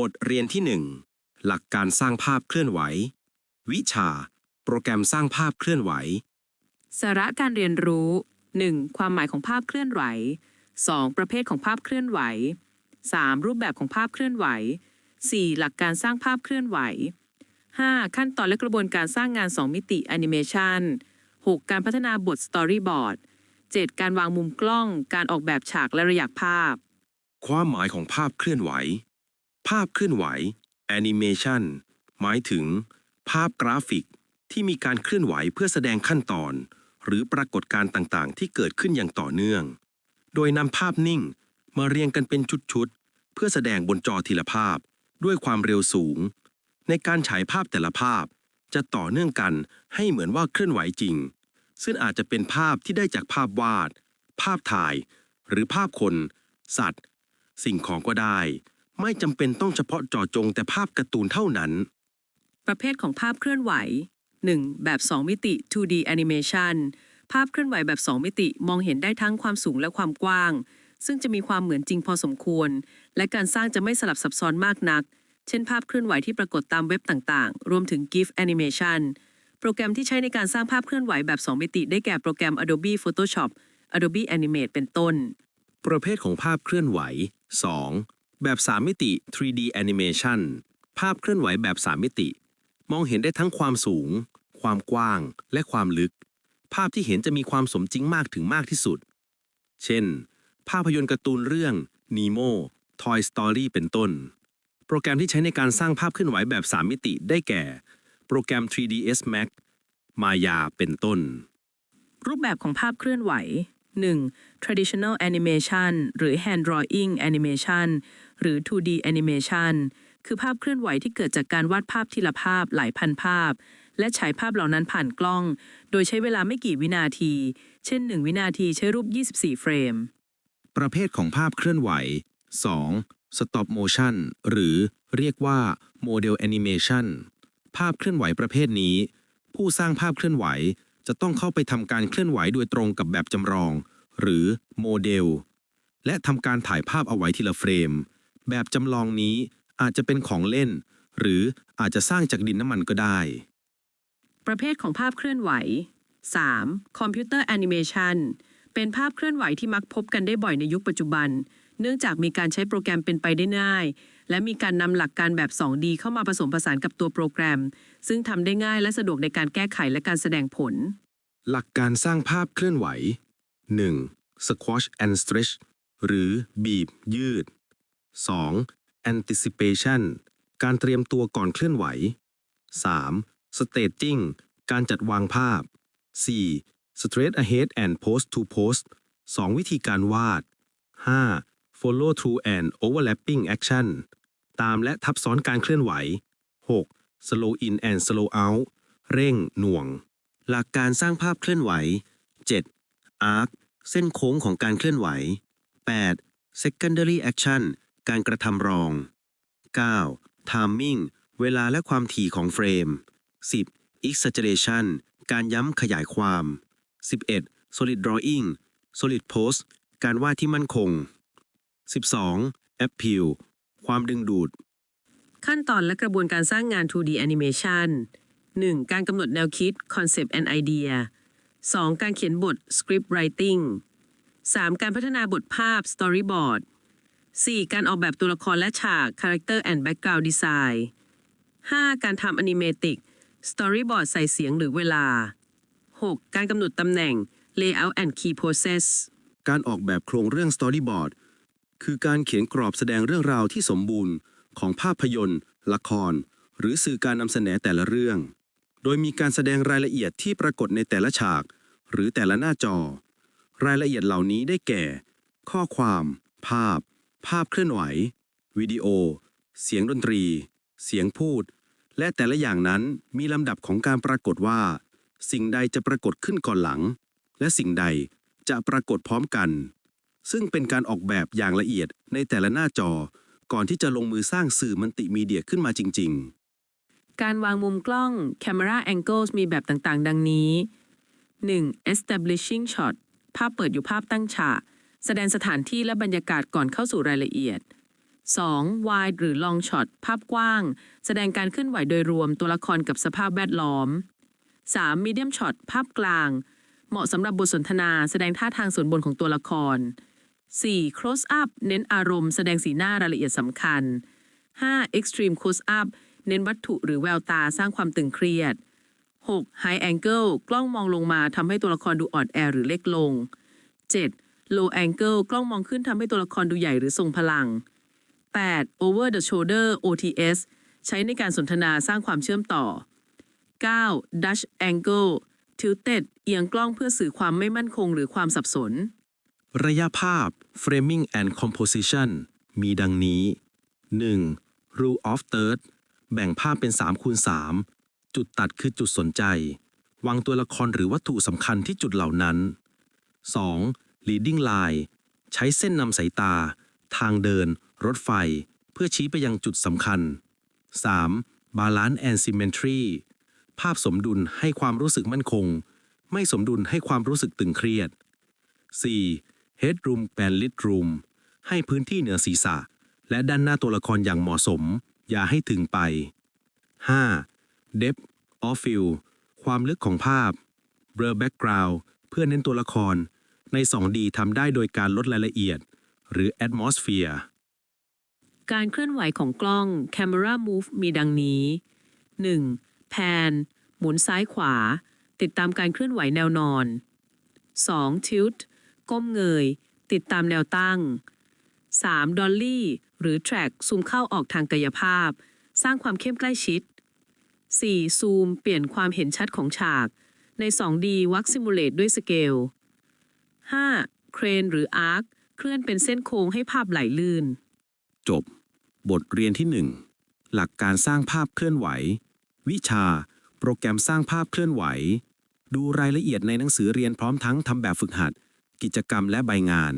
บทเรียนที่ 1 หลักการสร้างภาพเคลื่อนไหว วิชา โปรแกรมสร้างภาพเคลื่อนไหว สาระการเรียนรู้ 1. ความหมายของภาพเคลื่อนไหว 2. ประเภทของภาพเคลื่อนไหว 3. รูปแบบของภาพเคลื่อนไหว 4. หลักการสร้างภาพเคลื่อนไหว 5. ขั้นตอนและกระบวนการสร้างงาน 2 มิติแอนิเมชัน 6. การพัฒนาบทสตอรี่บอร์ด 7. การวางมุมกล้อง การออกแบบฉากและระยับภาพ ความหมายของภาพเคลื่อนไหว ภาพเคลื่อนไหว Animation หมายถึง ภาพกราฟิกที่มีการเคลื่อนไหวเพื่อแสดงขั้นตอน หรือปรากฏการณ์ต่างๆ ที่เกิดขึ้นอย่างต่อเนื่อง โดยนำภาพนิ่งมาเรียงกันเป็นชุดๆ เพื่อแสดงบนจอทีละภาพด้วยความเร็วสูง ในการฉายภาพแต่ละภาพ จะต่อเนื่องกันให้เหมือนว่าเคลื่อนไหวจริง ซึ่งอาจจะเป็นภาพที่ได้จากภาพวาด ภาพถ่าย หรือภาพคน สัตว์ สิ่งของก็ได้ ไม่จำเป็นต้องเฉพาะเจาะจงแต่ภาพการ์ตูนเท่านั้น ประเภทของภาพเคลื่อนไหว 1. แบบ 2 มิติ 2D animation ภาพเคลื่อนไหวแบบ 2 มิติมองเห็นได้ทั้งความสูงและความกว้าง ซึ่งจะมีความเหมือนจริงพอสมควร และการสร้างจะไม่สลับซับซ้อนมากนัก เช่นภาพเคลื่อนไหวที่ปรากฏตามเว็บต่างๆ รวมถึง GIF animation โปรแกรมที่ใช้ในการสร้างภาพเคลื่อนไหวแบบ 2 มิติ ได้แก่โปรแกรม Adobe Photoshop Adobe Animate เป็นต้น ประเภทของภาพเคลื่อนไหว 2. แบบ 3 มิติ 3D animation ภาพเคลื่อนไหวแบบ 3 มิติ มองเห็นได้ทั้งความสูง ความกว้าง และความลึก ภาพที่เห็นจะมีความสมจริงมากถึงมากที่สุด เช่น ภาพยนตร์การ์ตูนเรื่อง Nemo Toy Story เป็นต้น โปรแกรมที่ใช้ในการสร้างภาพเคลื่อนไหวแบบ 3 มิติได้แก่ โปรแกรม 3ds Max Maya เป็นต้น รูปแบบของภาพเคลื่อนไหว 1. traditional animation หรือ hand drawing animation หรือ 2D animation คือภาพเคลื่อนไหวที่เกิดจากการวาดภาพทีละภาพหลายพันภาพ และฉายภาพเหล่านั้นผ่านกล้อง โดยใช้เวลาไม่กี่วินาที เช่น 1 วินาทีใช้รูป 24 เฟรม ประเภทของภาพเคลื่อนไหว 2. Stop Motion หรือเรียกว่า Model Animation ภาพเคลื่อนไหวประเภทนี้ ผู้สร้างภาพเคลื่อนไหวจะต้องเข้าไปทำการเคลื่อนไหวโดยตรงกับแบบจำลอง หรือโมเดล และทำการถ่ายภาพเอาไว้ทีละเฟรม แบบจำลองนี้อาจจะเป็นของเล่น หรืออาจจะสร้างจากดินน้ำมันก็ได้ ประเภทของภาพเคลื่อนไหว 3. Computer Animation เป็นภาพเคลื่อนไหวที่มักพบกันได้บ่อยในยุคปัจจุบัน เนื่องจากมีการใช้โปรแกรมเป็นไปได้ง่าย และมีการนำหลักการแบบ 2D เข้ามาผสมผสานกับตัวโปรแกรม ซึ่งทำได้ง่ายและสะดวกในการแก้ไขและการแสดงผล หลักการสร้างภาพเคลื่อนไหว 1. Squash and stretch หรือบีบยืด 2. Anticipation การเตรียมตัวก่อนเคลื่อนไหว 3. Staging การจัดวางภาพ 4. Straight ahead and post to post 2 วิธีการวาด 5. Follow through and overlapping action ตามและทับซ้อนการเคลื่อนไหว 6. Slow in and slow out เร่งหน่วง หลักการสร้างภาพเคลื่อนไหว 7. Arc เส้นโค้งของการเคลื่อนไหว 8. Secondary action การกระทำรอง 9. Timing เวลาและความถี่ของเฟรม 10. Exaggeration การย้ำขยายความ 11. Solid drawing Solid pose การวาดที่มั่นคง 12. Appeal ความดึงดูด ขั้นตอนและกระบวนการสร้างงาน 2D Animation 1. การกำหนดแนวคิด Concept and Idea 2. การเขียนบท Script Writing 3. การพัฒนาบทภาพ Storyboard 4. การออกแบบตัวละครและฉาก Character and Background Design 5. การทำ Animatic Storyboard ใส่เสียงหรือเวลา 6. การกำหนดตำแหน่ง Layout and Key Poses การออกแบบโครงเรื่อง Storyboard คือการเขียนกรอบแสดงเรื่องราวที่สมบูรณ์ ของภาพยนตร์ ละคร หรือสื่อการนำเสนอแต่ละเรื่อง โดยมีการแสดงรายละเอียดที่ปรากฏในแต่ละฉาก หรือแต่ละหน้าจอ รายละเอียดเหล่านี้ได้แก่ ข้อความ ภาพ ภาพเคลื่อนไหว วิดีโอ เสียงดนตรี เสียงพูด และแต่ละอย่างนั้นมีลำดับของการปรากฏว่า สิ่งใดจะปรากฏขึ้นก่อนหลัง และสิ่งใดจะปรากฏพร้อมกัน ซึ่งเป็นการออกแบบอย่างละเอียดในแต่ละหน้าจอ ก่อนที่จะลงมือสร้างสื่อมัลติมีเดียขึ้นมาจริง ๆ การวางมุมกล้อง Camera Angles มีแบบต่างๆ ดังนี้ 1. Establishing Shot ภาพเปิดอยู่ภาพตั้งฉาก แสดงสถานที่และบรรยากาศก่อนเข้าสู่รายละเอียด 2. wide หรือ long shot ภาพกว้าง แสดงการเคลื่อนไหวโดยรวมตัวละครกับสภาพแวดล้อม 3. medium shot ภาพกลาง เหมาะสำหรับบทสนทนา แสดงท่าทางส่วนบนของตัวละคร 4. close up เน้นอารมณ์ แสดงสีหน้ารายละเอียดสำคัญ 5. extreme close up เน้นวัตถุหรือแววตาสร้างความตึงเครียด 6. high angle กล้องมองลงมาทำให้ตัวละครดูอ่อนแอหรือเล็กลง 7. Low angle กล้องมองขึ้นทำให้ตัวละครดูใหญ่หรือทรงพลัง 8. over the shoulder OTS ใช้ในการสนทนาสร้างความเชื่อมต่อ 9. Dutch angle tilted เอียงกล้องเพื่อสื่อความไม่มั่นคงหรือความสับสน ระยะภาพ framing and composition มีดังนี้ 1. rule of third แบ่งภาพเป็น3คูณ3จุดตัดคือจุดสนใจ วางตัวละครหรือวัตถุสำคัญที่จุดเหล่านั้น 2. Leading line ใช้เส้นนำสายตา ทางเดิน รถไฟ เพื่อชี้ไปยังจุดสำคัญ 3. balance and symmetry ภาพสมดุลให้ความรู้สึกมั่นคง ไม่สมดุลให้ความรู้สึกตึงเครียด 4. headroom and lid room ให้พื้นที่เหนือศีรษะ และด้านหน้าตัวละครอย่างเหมาะสม อย่าให้ถึงไป 5. depth of field ความลึกของภาพ blur background เพื่อเน้นตัวละคร ใน 2D ทำได้โดยการลดรายละเอียด หรือ atmosphere การเคลื่อนไหวของกล้อง Camera Move มีดังนี้ 1. Pan หมุนซ้ายขวา ติดตามการเคลื่อนไหวแนวนอน 2. Tilt ก้มเงย ติดตามแนวตั้ง 3. Dolly หรือ Track ซูมเข้าออกทางกายภาพ สร้างความเข้มใกล้ชิด 4. ซูม เปลี่ยนความเห็นชัดของฉาก ใน 2D วักซิมูเลตด้วยสเกล 5. เครนหรืออาร์คเคลื่อนเป็นเส้นโค้งให้ภาพไหลลื่น จบบทเรียนที่ 1 หลักการสร้างภาพเคลื่อนไหว วิชา โปรแกรมสร้างภาพเคลื่อนไหว ดูรายละเอียดในหนังสือเรียนพร้อมทั้งทำแบบฝึกหัด กิจกรรมและใบงาน